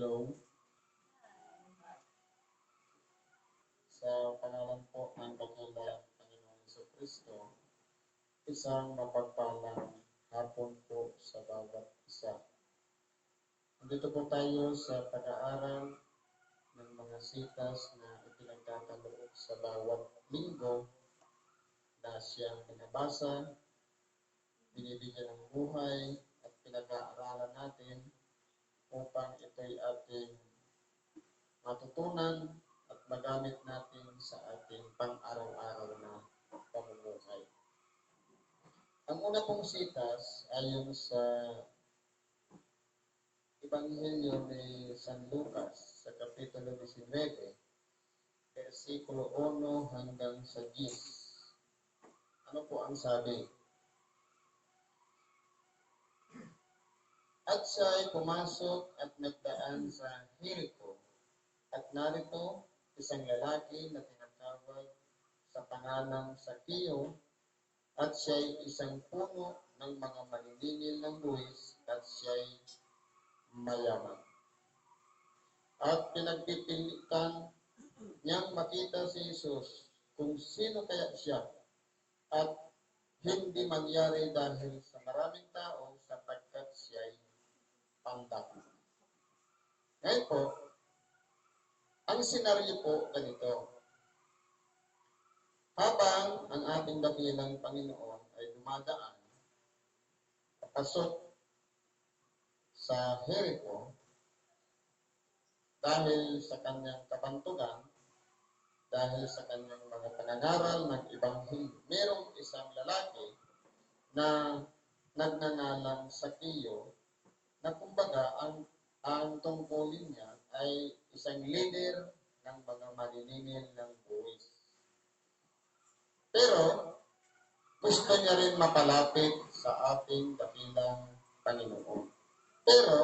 Hello. Sa pangalan po ng Dakila Panginoong Yeso Kristo, isang mapagpalang hapon po sa bawat isa. Nandito po tayo sa pag-aaral ng mga sitas na ipinagtataloob sa bawat linggo na siyang binabasa, binibigyan ng buhay, at pinag-aaralan natin upang ito'y ating matutunan at magamit natin sa ating pang-araw-araw na pamumuhay. Ang una pong sitas ayon sa Ebanghelyo ni San Lucas sa Kapitulo 19, versikulo 1 hanggang sa 10. Ano po ang sabi? At siya ay pumasok at nagdaan sa Jericho. At narito, isang lalaki na tinatawag sa pangalang Sakio at siya ay isang puno ng mga maniningil ng buwis at siya ay mayaman. At pinagpipilitan niyang makita si Jesus kung sino kaya siya at hindi mangyari dahil sa maraming tao sapagkat siya ay pandak. Ngayon po, ang senaryo po ganito. Habang ang ating dakilang Panginoon ay dumadaan, papasok sa Jericho, dahil sa kanyang kabantugan, dahil sa kanyang mga pangangaral ng Ebanghelyo, merong isang lalaki na nagnangalang sa Kiyo na kumbaga ang ang tungkulin niya ay isang leader ng mga maniningil ng buwis. Pero gusto niya rin mapalapit sa ating dakilang Panginoon. Pero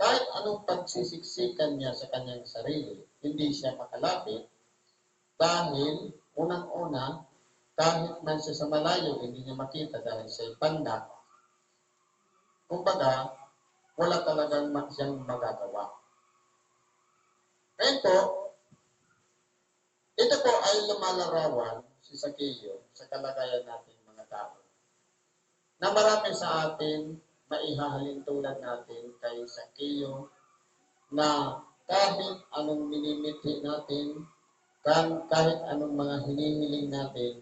kahit anong pagsisiksikan niya sa kanyang sarili, hindi siya makalapit dahil unang-una, kahit man siya sa malayo, hindi niya makita dahil siya pandak. Kumbaga, wala talagang siyang magagawa. Ngayon po, ito po ay lumalarawan si Sakeo sa kalagayan natin mga tao. Na marami sa atin maihahalin tulad natin kay Sakeo na kahit anong minimithi natin, kahit anong mga hinihiling natin,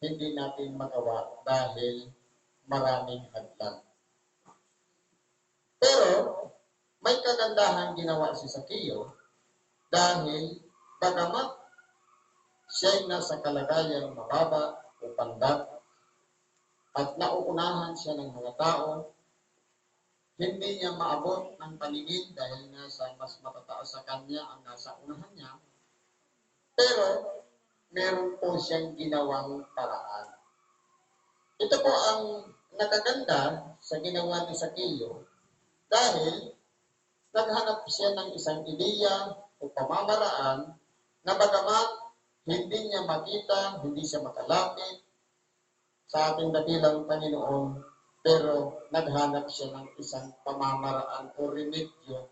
hindi natin magawa dahil maraming hadlang. Pero, may kagandahan ginawa si Sakeo dahil bagamat siya'y nasa kalagayang mababa o pandak at nauunahan siya ng mga tao, hindi niya maabot ng paningin dahil nga sa mas matataas sa kanya ang nasa unahan niya. Pero, meron po siyang ginawang paraan. Ito po ang nakaganda sa ginawa ni Sakeo dahil naghanap siya ng isang ideya o pamamaraan na bagamat hindi niya makita, hindi siya makalapit sa ating dakilang Panginoon, pero naghanap siya ng isang pamamaraan o remedyo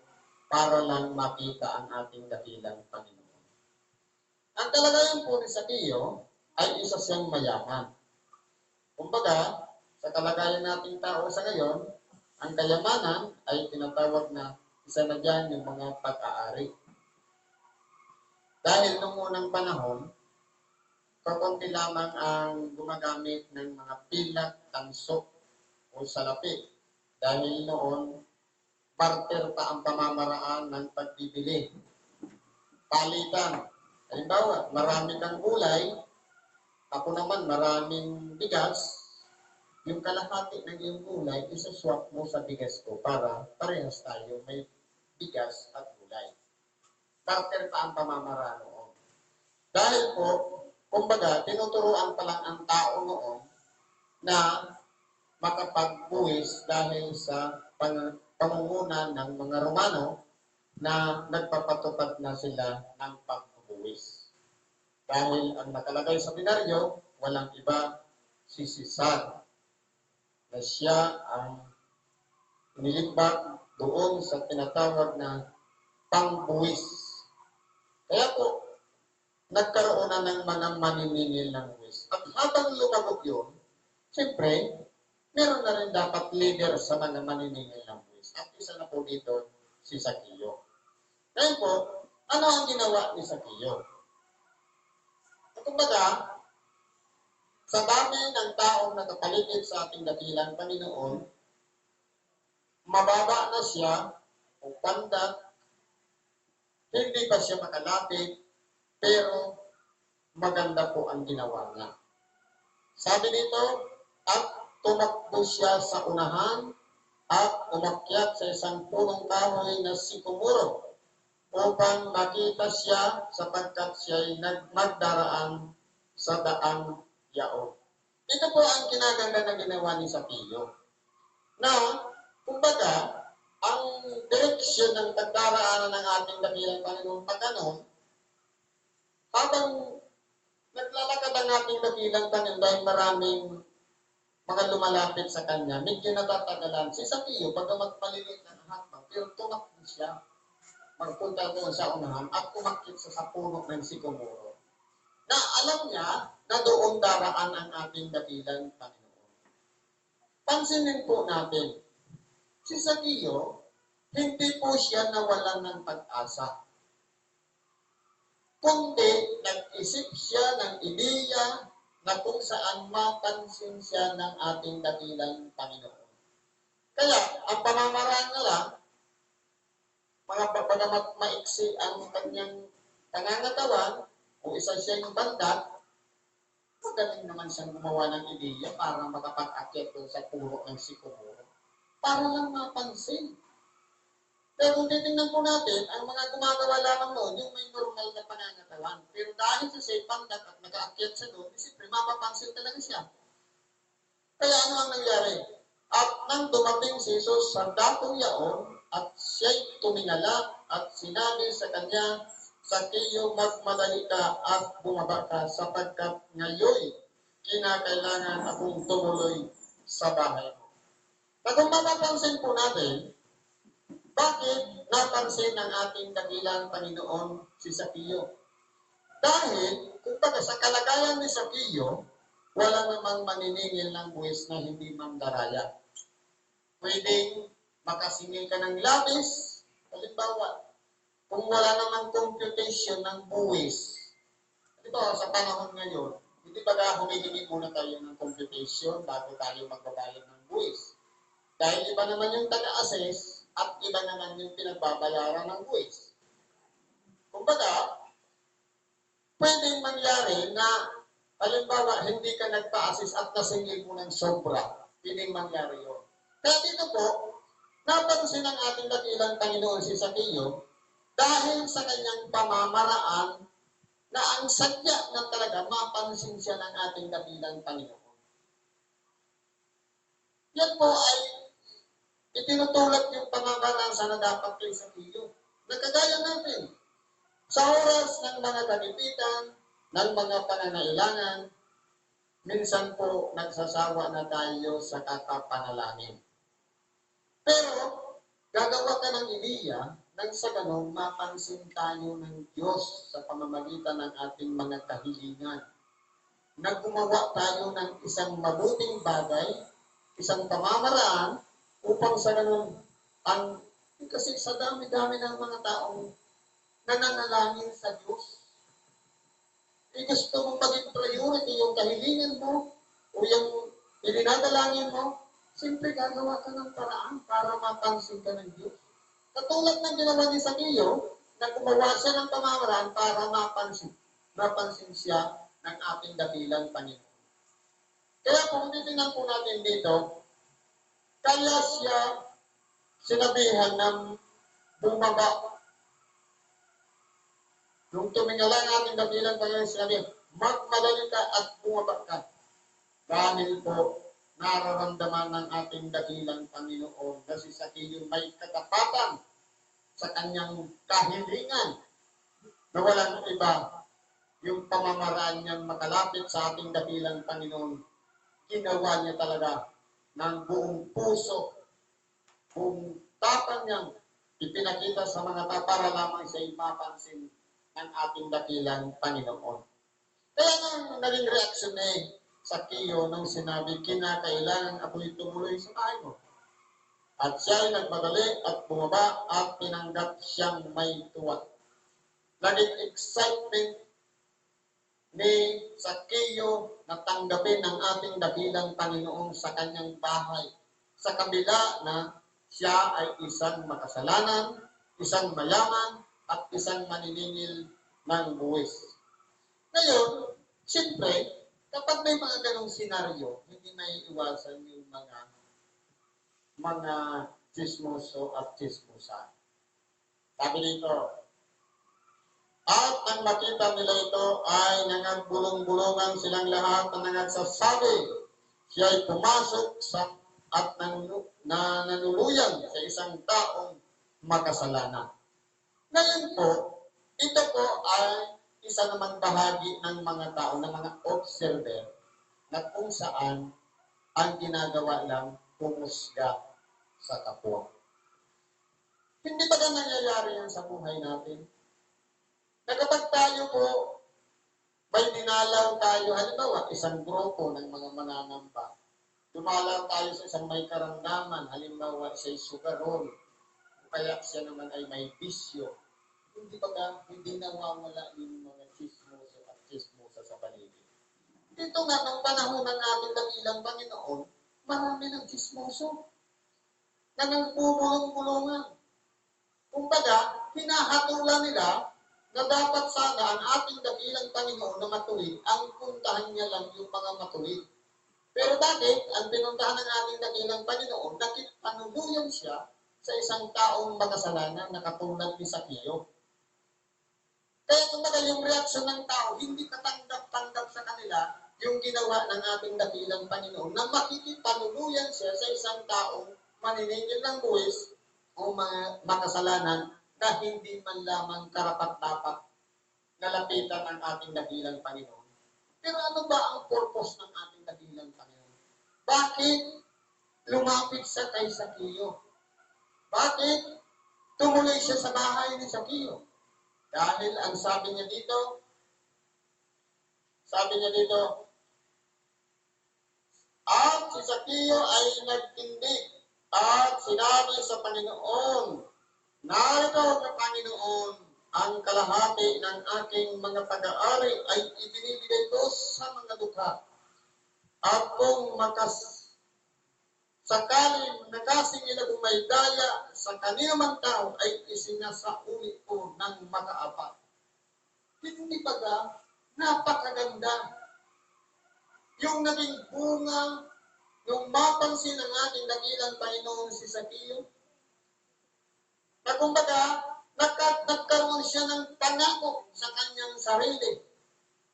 para lang makita ang ating dakilang Panginoon. Ang kalagayan po ni Sakeo ay isa siyang mayaman. Kumbaga, sa kalagayan nating tao sa ngayon, ang kayamanan ay tinatawag na isa na dyan yung mga pag-aari. Dahil nung unang panahon, kakunti lamang ang gumagamit ng mga pilak, tansok o salapi. Dahil noon, barter pa ang pamamaraan ng pagbibili. Palitan. Halimbawa, marami kang gulay, ako naman maraming bigas, yung kalahati ng iyong gulay, isa-swap mo sa bigas ko para parehas tayo may bigas at gulay. Barter pa ang pamamaraan noon. Dahil po, kumbaga, tinuturuan pa lang ang tao noon na makapagbuwis dahil sa pang, pangunguna ng mga Romano na nagpapatupad na sila ng pagbubuwis. Dahil ang nakalagay sa binaryo, walang iba si Cesar na siya ang nilimbak doon sa tinatawag na pangbuwis. Kaya po, nagkaroon na ng mga maniningil ng buwis. At habang lumabog yun, siyempre, meron na rin dapat leader sa mga maniningil ng buwis. At isa na po dito, si Sakio. Ngayon po, ano ang ginawa ni Sakio? At kumbaga, sa dami ng taong nakapaligid sa ating dakilang Panginoon, mababa na siya o pandat, hindi pa siya makalapit, pero maganda po ang ginawa niya. Sabi dito, at tumakbo siya sa unahan at umakyat sa isang punong kahoy na sikumuro upang makita siya sapagkat siya'y nagmagdaraan sa daang yaon. Ito po ang kinaganda na ginawa ni Sapio. Na, kumbaga, ang direksyon ng pagdaraanan ng ating dakilang Panginoon pag ganon, habang naglalakad ang ating dakilang Panginoon dahil maraming mga lumalapit sa Kanya, medyo natatagalan. Si Sapio, pagamat malilit na hakbang, pero tumakbo siya magpunta doon sa unahan at umakit sa sapuno ng sikomoro. Na alam niya na doon daraan ang ating dakilang Panginoon. Pansinin po natin, si Sakio, hindi po siya nawalan ng pag-asa. Kundi nag-isip siya ng ideya na kung saan mapansin siya ng ating dakilang Panginoon. Kaya, ang pamamaraan na lang, mga bagamat maiksi ang kanyang pangangatawan, kung isa siyang banda, magaling naman siyang gumawa ng ideya para makapag-akit sa puro ng sikumuro. Para lang mapansin. Pero titingnan po natin, ang mga gumagawa lamang noon, yung may normal na pangangatawan. Pero dahil sa siya pandat at nag-aakyat siya doon, siyempre mapapansin talaga siya. Kaya ano ang nangyari? At nang dumating si Jesus sa dakong yaon, at siya'y tumingala at sinabi sa kanya, Sakiyo, magmadali ka at bumaba ka sapagkat ngayon kinakailangan akong tumuloy sa bahay Na kung mapapansin po natin, bakit napansin ng ating dakilang Panginoon si Sakiyo? Dahil, kung baga sa kalagayan ni Sakiyo, wala namang maniningil ng buwis na hindi mandaraya. Pwedeng makasingil ka ng labis, halimbawa, kung wala namang computation ng buwis, ba, sa panahon ngayon, hindi ba humihingi muna tayo ng computation bago tayo magbabayad ng buwis? Dahil iba naman yung taga-assess at iba naman yung pinagbabayaran ng buwis. Kumbaga, pwedeng mangyari na halimbawa hindi ka nagpa-assess at nasingil mo ng sobra, pwedeng mangyari yun. Kaya dito po, napansin ng ating dakilang Panginoon si Sakio dahil sa kanyang pamamaraan na ang sadya na talaga mapansin siya ng ating dakilang Panginoon. Yan po ay itinutulad yung pamamaraan sana dapat kay Sakio. Nagkagaya natin. Sa oras ng mga kanipitan, ng mga pangangailangan, minsan po nagsasawa na tayo sa kakapanalangin. Pero, gagawa ka ng ideya nang sa ganun mapansin tayo ng Diyos sa pamamagitan ng ating mga kahilingan. Naggumawa tayo ng isang mabuting bagay, isang pamamaraan, upang sa ganun, ang, kasi sa dami-dami ng mga taong nananalangin sa Diyos, eh, gusto mong maging priority yung kahilingan mo o yung ilinadalangin mo, Siyempre, gagawa ka ng paraan para mapansin ka ng Diyos. Katulad ng ginawa ni Sakio, na gumawa siya ng pamamaraan para mapansin, mapansin siya ng ating dakilang Panginoon. Kaya kung titingnan po natin dito, kaya siya sinabihan ng bumaba. Nung tumingala ang ating dakilang Panginoon, sinabi, magmadali ka at bumaba ka. Dahil po, nararamdaman ng ating dakilang Panginoon na si Sakiyong may katapatan sa kanyang kahilingan na walang iba yung pamamaraan niyang makalapit sa ating dakilang Panginoon. Ginawa niya talaga ng buong puso, buong tapan niyang ipinakita sa mga tao para lamang siya mapansin ng ating dakilang Panginoon. Kaya nang naging reaksyon ni Sakio nung sinabi, kinakailangan ako'y tumuloy sa bahay mo. At siya ay nagmadali at bumaba at tinanggap siyang may tuwa. Naging excitement ni Sakio na tanggapin ang ating dakilang Panginoon sa kanyang bahay. Sa kabila na siya ay isang makasalanan, isang mayaman, at isang maniningil ng buwis. Ngayon, siyempre, kapag may mga ganong senaryo, hindi may iwasan yung mga mga chismoso at chismosa. Sabi dito, at nang makita nila ito ay nangagbulong-bulungan silang lahat na nangagsasabi. Siya ay pumasok sa at nanunu, na nanuluyan sa isang taong makasalanan. Ngayon po, ito po ay isa naman bahagi ng mga tao, ng mga observer, na kung saan ang ginagawa lang pumusga sa kapwa. Hindi ba na nangyayari yan sa buhay natin? Tayo po, may dinalaw tayo, halimbawa, isang grupo ng mga mananamba, dumalaw tayo sa isang may karamdaman, halimbawa, siya sugarol, kaya siya naman ay may bisyo, hindi ba hindi nawawala yung mga chismoso at chismosa sa paligid. Dito nga, nung panahon ng ating dakilang Panginoon, marami ng chismoso na nagpupulong-pulungan. Kumbaga, hinahatulan nila na dapat sana ang ating dakilang Panginoon na matuwid, ang puntahan niya lang yung mga matuwid. Pero bakit ang pinuntahan ng ating dakilang Panginoon, nakit panuluyan siya sa isang taong makasalanan na katulad ni Sakio. Kaya kumbaga yung reaksyon ng tao, hindi katanggap-tanggap sa kanila yung ginawa ng ating dakilang Panginoon na makikipanuluyan siya sa isang taong maniningil ng buwis o mga makasalanan na hindi man lamang karapat-dapat nalapitan ng ating dakilang Panginoon. Pero ano ba ang purpose ng ating dakilang Panginoon? Bakit lumapit siya kay Sakio? Bakit tumuloy siya sa bahay ni Sakio? Dahil ang sabi niya dito, sabi niya dito, at si Sakio ay nagtindig at sinabi sa Panginoon, Narito na Panginoon, ang kalahati ng aking mga pag-aari ay ibinibigay ko sa mga dukha. At kung makas sakaling nakasingila bumaydaya sa kanina tao ay isinasauli ko ng makaapat. Hindi ba ga, napakaganda. Yung naging bunga, nung mapansin ng ating dakilang Panginoon si Sakio, na kumbaga, nagka, nagkaroon siya ng pangako sa kanyang sarili.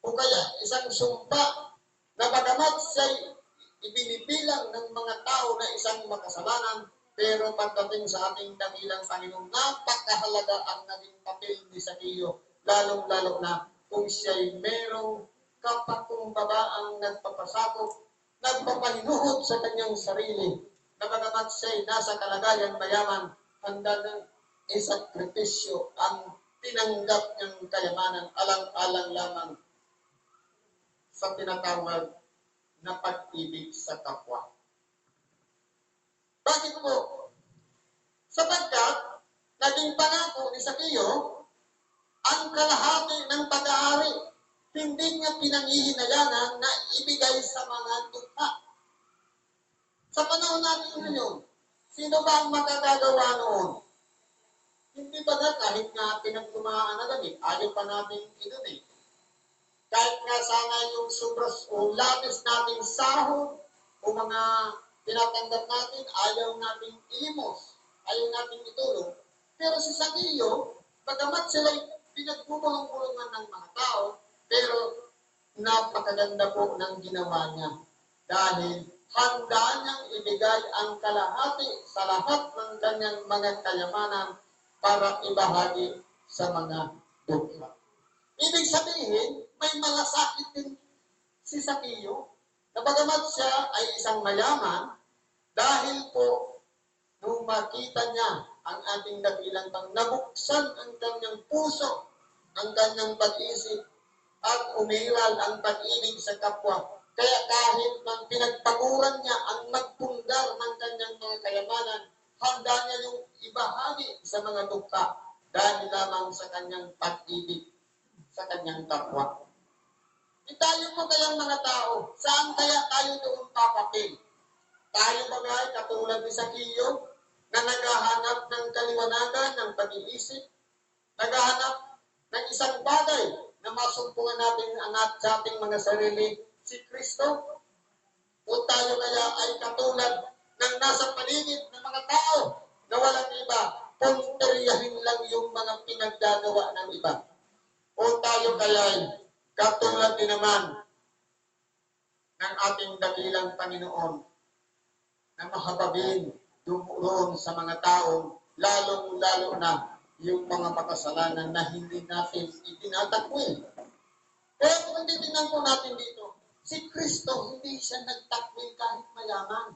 O kaya isang sumpa na bagamat siya ibinibilang ng mga tao na isang makasalanan, pero pagdating sa ating dakilang Panginoon, napakahalaga ang naging papel ni Sakio, lalong-lalo na kung siya'y merong kapakumbabaang nagpapasakop, nagpapahinuhod sa kanyang sarili, na bagamat siya'y nasa kalagayan mayaman, handa ng isakripisyo ang tinanggap niyang kayamanan alang-alang lamang sa tinatawag na pag-ibig sa kapwa. Bakit po? Sapagkat naging pangako ni Sakio ang kalahati ng pag-aari hindi niya pinangihinayangan na ibigay sa mga dukha. Sa panahon natin ngayon, sino ba ang makagagawa noon? Hindi ba na kahit nga pinagtumaan na gabi, ayaw pa natin i-donate. Kahit nga sana yung sobras o labis nating sahod o mga tinatanggap natin, ayaw nating ilimos, ayaw nating itulong. Pero si Sakio, bagamat sila'y pinagpupulong-pulungan ng mga tao, pero napakaganda po ng ginawa niya. Dahil handa niyang ibigay ang kalahati sa lahat ng kanyang mga kayamanan para ibahagi sa mga dukha. Ibig sabihin, may malasakit din si Sakio na bagamat siya ay isang mayaman, dahil po nung makita niya ang ating dakilang pang nabuksan ang kanyang puso, ang kanyang pag-isip, at umiral ang pag-ibig sa kapwa. Kaya kahit man pinagpaguran niya ang magpundar ng kanyang mga kayamanan, handa niya yung ibahagi sa mga dukha dahil lamang sa kanyang pag-ibig sa kanyang kapwa. Di tayo po kayang mga tao, saan kaya tayo doon papapil? Tayo ba nga katulad ni Sakio na naghahanap ng kaliwanagan ng pag-iisip, naghahanap ng isang bagay na masumpungan natin ang at sa ating mga sarili, si Kristo? O tayo kaya ay katulad ng nasa paligid ng mga tao na walang iba, punteriyahin lang yung mga pinagdagawa ng iba? O tayo kaya ay katulad din naman ng ating dakilang Panginoon na mahabagin doon sa mga taong lalong-lalo na yung mga makasalanan na hindi natin itinatakwil. Kaya kung titingnan po natin dito, si Kristo hindi siya nagtakwil kahit mayaman.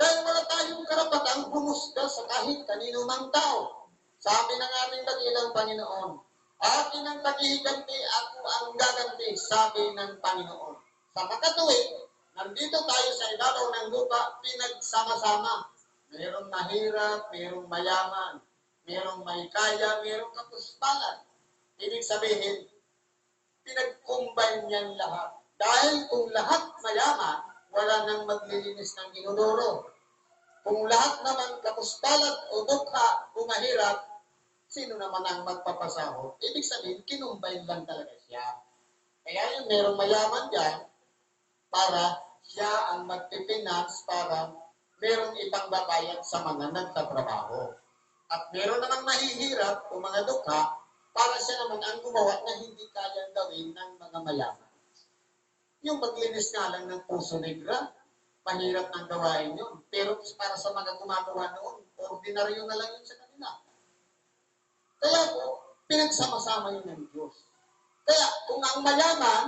Dahil wala tayong karapatang humusga sa kahit kanino mang tao. Sabi ng ating dakilang Panginoon, akin ang paghihiganti, ako ang gaganti, sabi ng Panginoon. Sa makatuwid, nandito tayo sa ibabaw ng lupa, pinagsama-sama. Mayroong mahirap, mayroong mayaman, mayroong may kaya, mayroong kapuspalan. Ibig sabihin, pinag-combine niyan lahat. Dahil kung lahat mayaman, wala nang maglilinis ng inodoro. Kung lahat naman kapuspalan o dukha o mahirap, sino naman ang magpapasahod? Ibig sabihin, kinumbine lang talaga siya. Kaya yung merong mayaman dyan, para siya ang magpipinance para merong ibang babayad sa mga nagtatrabaho. At meron namang mahihirap o mga dukha para siya naman ang gumawa na hindi kayang gawin ng mga mayaman. Yung maglinis nga lang ng puso negra, mahirap nang gawain yun. Pero para sa mga gumagawa noon, ordinaryo na lang yun sa kanila. Kaya po, pinagsama-sama yun ng Diyos. Kaya kung ang mayaman,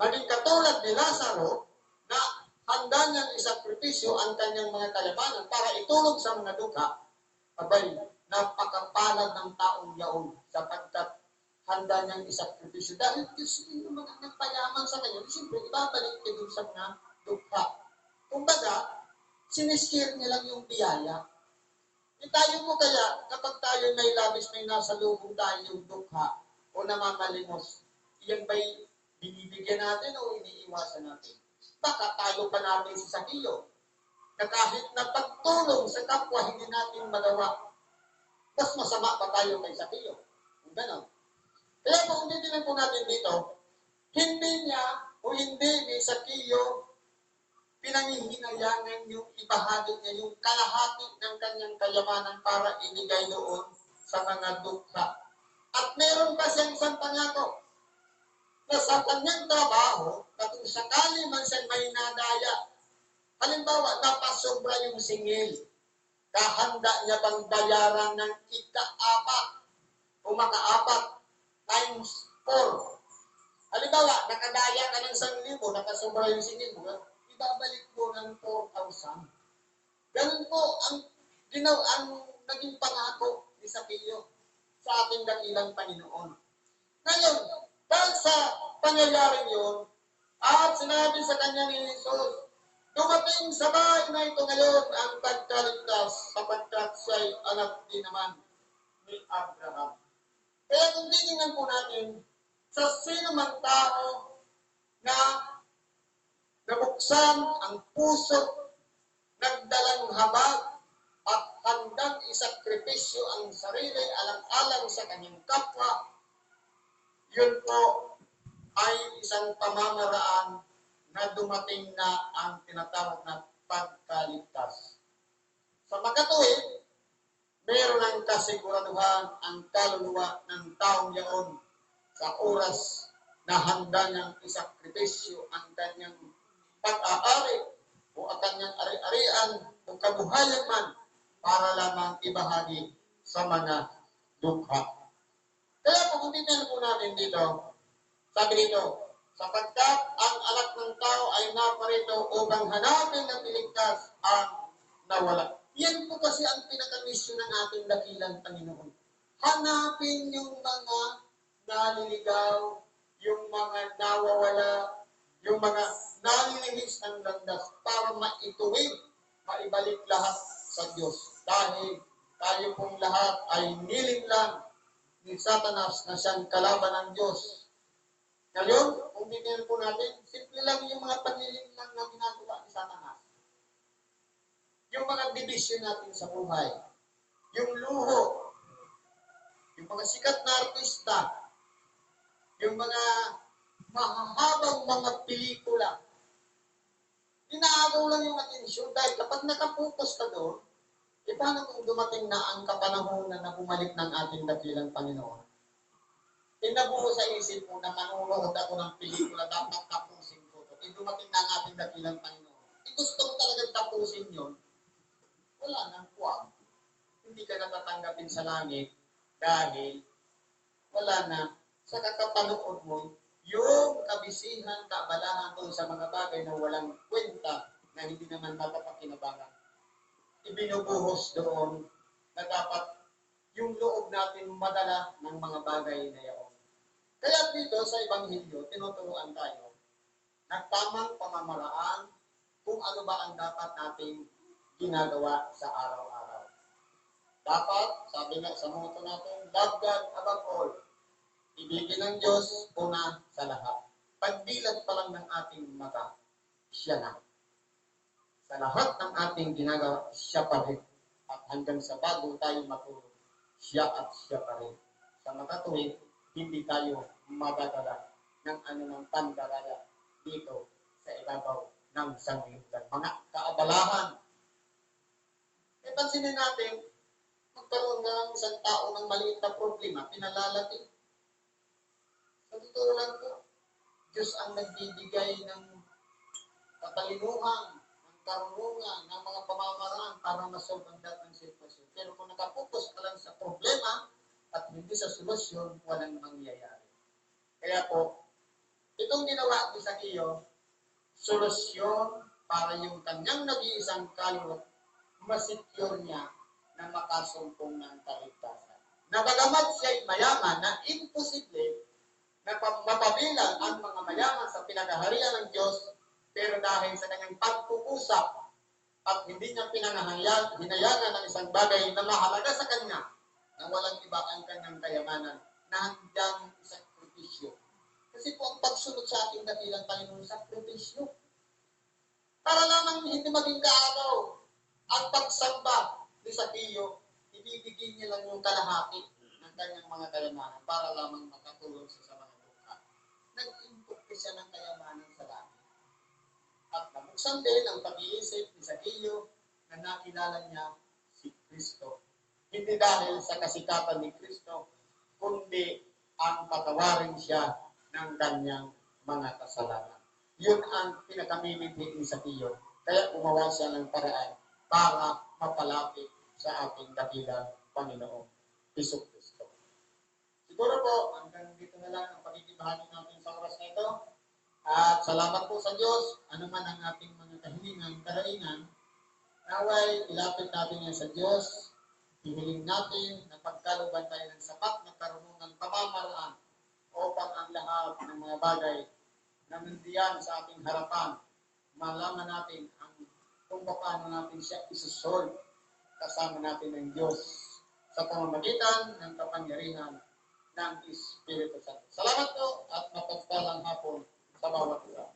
maging katulad ni Lazaro, na handa niyang isakripisyo ang kanyang mga kayamanan para itulog sa mga dukha, abay, napakapalad ng taong yaon sapagkat handa niyang isakripisyo. Dahil Diyos yung mga nagpayaman sa kanya, siyempre ibabalik dun sa mga dukha. Kumbaga, sinishare niya lang yung biyaya. E tayo mo kaya, kapag tayo may labis, may nasa lubong tayo yung dukha o namamalimos, yan ba'y binibigyan natin o iniiwasan natin? Baka tayo pa natin si Sakio na kahit na pagtulong sa kapwa hindi natin magawa, mas masama pa tayo kay. Kung gano'n. Kaya kung titignan po natin dito, hindi niya o hindi ni Sakio pinangihinayangan yung ibahagi niya yung kalahati ng kanyang kayamanan para inigay doon sa mga dukha. At meron pa siyang isang pangako na sa kanyang trabaho, na kung sakali man siya may nadaya, halimbawa, napasobra yung singil, kahanda niya bang bayaran ng ika-apat o maka-apat times 4. Halimbawa, nakadaya ka ng 1,000, nakasobra yung singil mo, ibabalik mo ng 4,000. Ganun po ang ginaw ang naging pangako ni Sakilyo sa ating dakilang Panginoon. Ngayon, dahil sa pangyayaring yun, at sinabi sa kanya ni Jesus, dumating sa bahay na ito ngayon ang pagkaligtas sapagkat siya'y anak din naman ni Abraham. Kaya kung titingnan po natin, sa sino man tao na nabuksan ang puso, nagdalang habag, at handang isakripisyo ang sarili alang-alang sa kanyang kapwa, yun po ay isang pamamaraan na dumating na ang tinatawag na pagkaligtas. Sa makatuwid, meron ang kasiguraduhan ang kaluluwa ng taong yaon sa oras na handa niyang isakripisyo ang kanyang pag-aari o ang kanyang ari-arian o kabuhayan man para lamang ibahagi sa mga dukha. Kaya kung titignan po natin dito, sabi dito, sapagkat ang anak ng tao ay naparito upang hanapin ng iligtas ang nawala. Yan po kasi ang pinaka-mission ng ating dakilang Panginoon. Hanapin yung mga naliligaw, yung mga nawawala, yung mga nalilihis ng landas para maituwid, maibalik lahat sa Diyos. Dahil tayo pong lahat ay niling lang ni Satanas na siyang kalaban ng Diyos. Ngayon, kung titignan po natin, simple lang yung mga panliling lang na ginagawa ni Satanas. Yung mga division natin sa buhay. Yung luho. Yung mga sikat na artista. Yung mga mahahabang mga pelikula. Inaagaw lang yung atensyon dahil kapag nakapokus ka doon, e paano kung dumating na ang kapanahon na bumalik ng ating dakilang Panginoon? Inabuo sa isip mo na manunood ako ng pelikula, dapat tapusin ko. E dumating na ang ating dakilang Panginoon. E gusto mo talagang tapusin yun, wala nang kuwag. Hindi ka natatanggapin sa langit dahil wala na sa kakapanood mo yung kabisihan, kaabalahan doon sa mga bagay na walang kwenta na hindi naman mapapakinabangan. Ibinubuhos doon na dapat yung loob natin madala ng mga bagay na yaon. Kaya dito sa Ebanghelyo, tinuturuan tayo ng tamang pamamaraan kung ano ba ang dapat nating ginagawa sa araw-araw. Dapat, sabi nga sa motto natin, love God above all. Ibigin ng Diyos una sa lahat. Pagdilat pa lang ng ating mata, siya na. Sa lahat ng ating ginagawa, siya pa rin. At hanggang sa bago tayo matulog, siya at siya pa rin. Sa makatuwid, hindi tayo madadala ng anumang pandaraya dito sa ibabaw ng sanglibutan. Mga kaabalahan. E pansinin natin, magkaroon ng isang tao ng maliit na problema, pinalalaki. Sa totoo lang po, Diyos ang nagbibigay ng katalinuhan, ng karunungan, ng mga pamamaraan para masolve ang dating sitwasyon. Pero kung nakapokus ka lang sa problema at hindi sa solusyon, walang mangyayari. Kaya po, itong ginawa ko sa iyo, solusyon para yung kanyang nag-iisang kaluluwa, masecure niya na makasumpong ng kaligtasan. Nabagamat siya'y mayaman na imposible na pa- mapabilang ang mga mayaman sa pinagaharian ng Diyos, pero dahil sa kanyang pagpupusak at hindi niya pinanahayag, hinayagan ng isang bagay na mahalaga sa kanya, na walang iba ang kanyang kayamanan, na handang sakripisyo. Kasi po ang pagsunod sa ating dakilang Panginoon, sakripisyo. Para lamang hindi maging kaalaw ang pagsamba ni Sakio, ibibigay niya lang yung kalahati ng kanyang mga kayamanan para lamang makatulong sa mga dukha. Nag-input siya ng kayamanan sa langit. At nabuksan din ang pag-iisip ni Sakio na nakilala niya si Kristo. Hindi dahil sa kasikatan ni Kristo, kundi ang patawarin siya ng kanyang mga kasalanan. Yun ang pinakamimiti ni Sakio. Kaya gumawa siya ng paraan para mapalapit sa ating dakilang Panginoong Iso Kristo. Siguro po, hanggang dito na lang ang pagkikibahagi natin sa oras na ito. At salamat po sa Diyos, ano man ang ating mga kahilingan, karaingan, naway ilapit natin yan sa Diyos, hihiling natin na pagkaluban tayo ng sapat na karunungan pamamaraan upang ang lahat ng mga bagay na nandiyan sa ating harapan, malaman natin kung paano natin siya isusolve kasama natin ng Diyos sa pamamagitan ng kapangyarihan ng Espiritu Santo. Salamat po at mapagpalang hapon sa bawat isa.